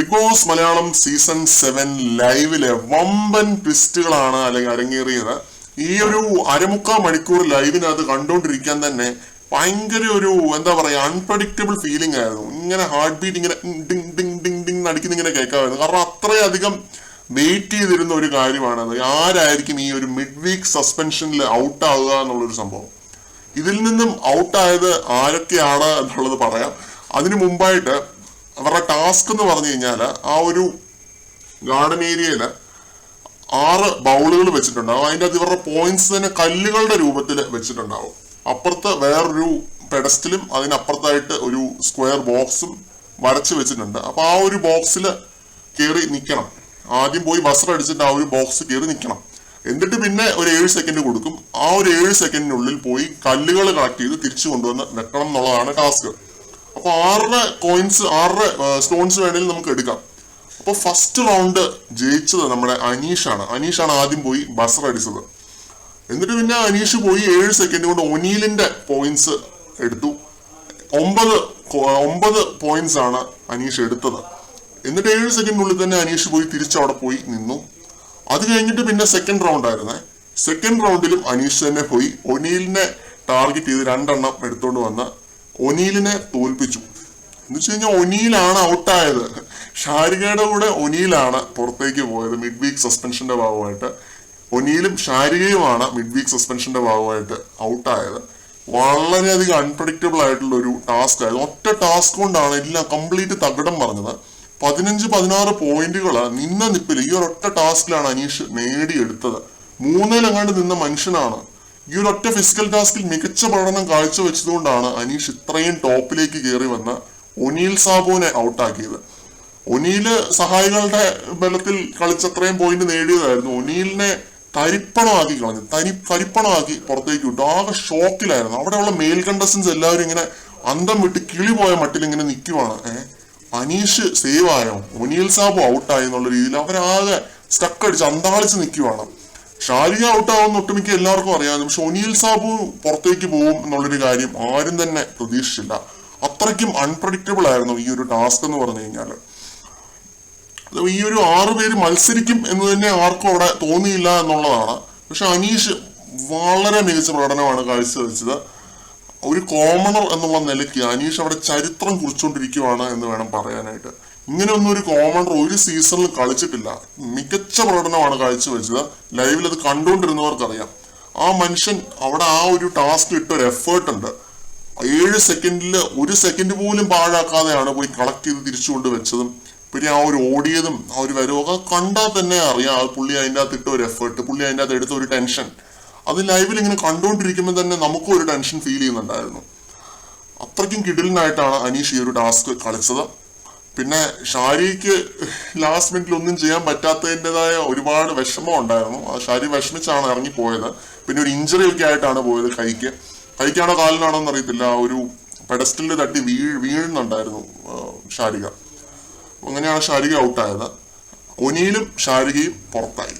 Bigg Boss Malayalam season seven ലൈവിലെ വമ്പൻ ട്വിസ്റ്റുകളാണ് അല്ലെങ്കിൽ അരങ്ങേറിയത്. ഈ ഒരു അരമുക്കാൽ മണിക്കൂർ ലൈവിനകത്ത് കണ്ടുകൊണ്ടിരിക്കാൻ തന്നെ ഭയങ്കര ഒരു എന്താ പറയാ അൺപ്രഡിക്റ്റബിൾ ഫീലിംഗ് ആയിരുന്നു. ഇങ്ങനെ ഹാർട്ട് ബീറ്റ് ഇങ്ങനെ ഡിങ് ഡിങ് ഡിങ് ഡിങ് അടിക്കുന്ന ഇങ്ങനെ കേൾക്കാമായിരുന്നു. കാരണം അത്രയധികം വെയിറ്റ് ചെയ്തിരുന്ന ഒരു കാര്യമാണത്. ആരായിരിക്കും ഈ ഒരു മിഡ് വീക്ക് സസ്പെൻഷനിൽ ഔട്ട് ആവുക എന്നുള്ളൊരു സംഭവം? ഇതിൽ നിന്നും ഔട്ടായത് ആരൊക്കെയാണ് എന്നുള്ളത് പറയാം. അതിനു മുമ്പായിട്ട് അവരുടെ ടാസ്ക് എന്ന് പറഞ്ഞു കഴിഞ്ഞാൽ ആ ഒരു ഗാർഡൻ ഏരിയയിൽ ആറ് ബൗളുകൾ വെച്ചിട്ടുണ്ടാവും. അതിന്റെ അത് ഇവരുടെ പോയിന്റ്സ് തന്നെ കല്ലുകളുടെ രൂപത്തിൽ വെച്ചിട്ടുണ്ടാവും. അപ്പുറത്ത് വേറൊരു പെഡസ്റ്റിലും അതിനപ്പുറത്തായിട്ട് ഒരു സ്ക്വയർ ബോക്സും വരച്ച് വെച്ചിട്ടുണ്ട്. അപ്പൊ ആ ഒരു ബോക്സിൽ കയറി നിൽക്കണം ആദ്യം പോയി ബസർ അടിച്ചിട്ട് ആ ഒരു ബോക്സ് കയറി നിൽക്കണം എന്നിട്ട് പിന്നെ ഒരു ഏഴ് സെക്കൻഡ് കൊടുക്കും. ആ ഒരു ഏഴ് സെക്കൻഡിനുള്ളിൽ പോയി കല്ലുകൾ കളക്ട് ചെയ്ത് തിരിച്ചു കൊണ്ടുവന്ന് വെക്കണം എന്നുള്ളതാണ് ടാസ്ക് അപ്പൊ ആറര കോയിൻസ് ആറര സ്റ്റോൺസ് വേണമെങ്കിൽ നമുക്ക് എടുക്കാം. അപ്പൊ ഫസ്റ്റ് റൗണ്ട് ജയിച്ചത് നമ്മുടെ അനീഷാണ്. അനീഷാണ് ആദ്യം പോയി ബസർ അടിച്ചത്. എന്നിട്ട് പിന്നെ അനീഷ് പോയി ഏഴ് സെക്കൻഡ് കൊണ്ട് ഒനീലിന്റെ പോയിന്റ്സ് എടുത്തു. ഒമ്പത് ഒമ്പത് പോയിന്റ്സ് ആണ് അനീഷ് എടുത്തത്. എന്നിട്ട് ഏഴ് സെക്കൻഡിനുള്ളിൽ തന്നെ അനീഷ് പോയി തിരിച്ചവിടെ പോയി നിന്നു. അത് കഴിഞ്ഞിട്ട് പിന്നെ സെക്കൻഡ് റൗണ്ട് ആയിരുന്നേ. സെക്കൻഡ് റൗണ്ടിലും അനീഷ് തന്നെ പോയി. ഒനീലിനെ ടാർഗറ്റ് ചെയ്ത് രണ്ടെണ്ണം എടുത്തോണ്ട് വന്ന് ഒനീലിനെ തോൽപ്പിച്ചു. എന്ന് വെച്ച് കഴിഞ്ഞാൽ ഒനീലാണ് ഔട്ടായത്. ഷാരികയുടെ കൂടെ ഒനീലാണ് പുറത്തേക്ക് പോയത്. മിഡ് വീക്ക് സസ്പെൻഷന്റെ ഭാഗമായിട്ട്. ഒനീലും ഷാരികയുമാണ് മിഡ് വീക്ക് സസ്പെൻഷന്റെ ഭാഗമായിട്ട് ഔട്ടായത്. വളരെയധികം അൺപ്രഡിക്റ്റബിൾ ആയിട്ടുള്ള ഒരു ടാസ്ക് ആയിരുന്നു. ഒറ്റ ടാസ്ക് കൊണ്ടാണ് എല്ലാം കംപ്ലീറ്റ് തകിടം പറഞ്ഞത്. പതിനഞ്ച് പതിനാറ് പോയിന്റുകൾ നിന്ന നിപ്പിൽ ഈ ഒരൊറ്റ ടാസ്കിലാണ് അനീഷ് നേടിയെടുത്തത്. മൂന്നിലെങ്ങാണ്ട് നിന്ന മനുഷ്യനാണ്. ഈ ഒരു ഒറ്റ ഫിസിക്കൽ ടാസ്കിൽ മികച്ച പഠനം കാഴ്ചവെച്ചതുകൊണ്ടാണ് അനീഷ് ഇത്രയും ടോപ്പിലേക്ക് കയറി വന്ന ഒനീൽ സാബുവിനെ ഔട്ടാക്കിയത്. ഒനീൽ സഹായികളുടെ ബലത്തിൽ കളിച്ച് അത്രയും പോയിന്റ് നേടിയതായിരുന്നു. ഒനീലിനെ തരിപ്പണമാക്കി കളഞ്ഞു. തനി തരിപ്പണമാക്കി പുറത്തേക്ക് വിട്ടു. ആകെ ഷോക്കിലായിരുന്നു. അവിടെയുള്ള മെയിൽ കണ്ടസ്റ്റൻസ് എല്ലാവരും ഇങ്ങനെ അന്തം വിട്ട് കിളി പോയ മട്ടിൽ ഇങ്ങനെ നിൽക്കുവാണ് ഏഹ് അനീഷ് സേവ് ആയോ? ഒനീൽ സാബു ഔട്ടായി എന്നുള്ള രീതിയിൽ അവരാകെ സ്റ്റക്ക് അടിച്ച് അന്താളിച്ച് നിൽക്കുവാണ് ഷാരിക ഔട്ടാവുന്ന ഒട്ടുമിക്ക എല്ലാവർക്കും അറിയാം പക്ഷെ ഒനിയിൽ സാബു പുറത്തേക്ക് പോകും എന്നുള്ളൊരു കാര്യം ആരും തന്നെ പ്രതീക്ഷിച്ചില്ല. അത്രയ്ക്കും അൺപ്രഡിക്റ്റബിൾ ആയിരുന്നു ഈ ഒരു ടാസ്ക് എന്ന് പറഞ്ഞു കഴിഞ്ഞാൽ ഈ ഒരു ആറു പേര് മത്സരിക്കും എന്ന് തന്നെ ആർക്കും അവിടെ തോന്നിയില്ല എന്നുള്ളതാണ്. പക്ഷെ അനീഷ് വളരെ മികച്ച പ്രകടനമാണ് കാഴ്ചവെച്ചത്. ഒരു കോമണർ എന്നുള്ള നിലയ്ക്ക് അനീഷ് അവിടെ ചരിത്രം കുറിച്ചുകൊണ്ടിരിക്കുവാണ് എന്ന് വേണം പറയാനായിട്ട്. ഇങ്ങനെയൊന്നും ഒരു കോമണർ ഒരു സീസണിൽ കളിച്ചിട്ടില്ല. മികച്ച പ്രകടനമാണ് കാഴ്ചവെച്ചത്. ലൈവിൽ അത് കണ്ടുകൊണ്ടിരുന്നവർക്കറിയാം. ആ മനുഷ്യൻ അവിടെ ആ ഒരു ടാസ്ക് ഇട്ട ഒരു എഫേർട്ട് ഉണ്ട്. ഏഴ് സെക്കൻഡിൽ ഒരു സെക്കൻഡ് പോലും പാഴാക്കാതെയാണ് പോയി കളക്ട് ചെയ്ത് തിരിച്ചു കൊണ്ട് വെച്ചതും പിന്നെ ആ ഒരു ഓടിയതും ആ ഒരു വരവൊക്കെ കണ്ടാൽ തന്നെ അറിയാം. ആ പുള്ളി അതിന്റെ അകത്ത് ഇട്ട ഒരു എഫേർട്ട് പുള്ളി അതിന്റെ അകത്ത് എടുത്ത ഒരു ടെൻഷൻ അത് ലൈവിൽ ഇങ്ങനെ കണ്ടുകൊണ്ടിരിക്കുമ്പോൾ തന്നെ നമുക്കും ഒരു ടെൻഷൻ ഫീൽ ചെയ്യുന്നുണ്ടായിരുന്നു. അത്രയ്ക്കും കിടിലിനായിട്ടാണ് അനീഷ് ഈ ഒരു ടാസ്ക് കളിച്ചത്. പിന്നെ ഷാരിക്ക് ലാസ്റ്റ് മിനിറ്റിൽ ഒന്നും ചെയ്യാൻ പറ്റാത്തതിന്റെതായ ഒരുപാട് വിഷമം ഉണ്ടായിരുന്നു. ആ ഷാരി വിഷമിച്ചാണ് ഇറങ്ങിപ്പോയത് പിന്നെ ഒരു ഇഞ്ചറി ഒക്കെ ആയിട്ടാണ് പോയത് കൈക്ക്. കൈക്കാണോ കാലിനാണോ എന്ന് അറിയത്തില്ല. ആ ഒരു പെഡസ്റ്റലിൽ തട്ടി വീ വീഴുന്നുണ്ടായിരുന്നു ഷാരിക. അങ്ങനെയാണ് ഷാരിക ഔട്ടായത് ഒനിയിലും ഷാരികയും പുറത്തായി.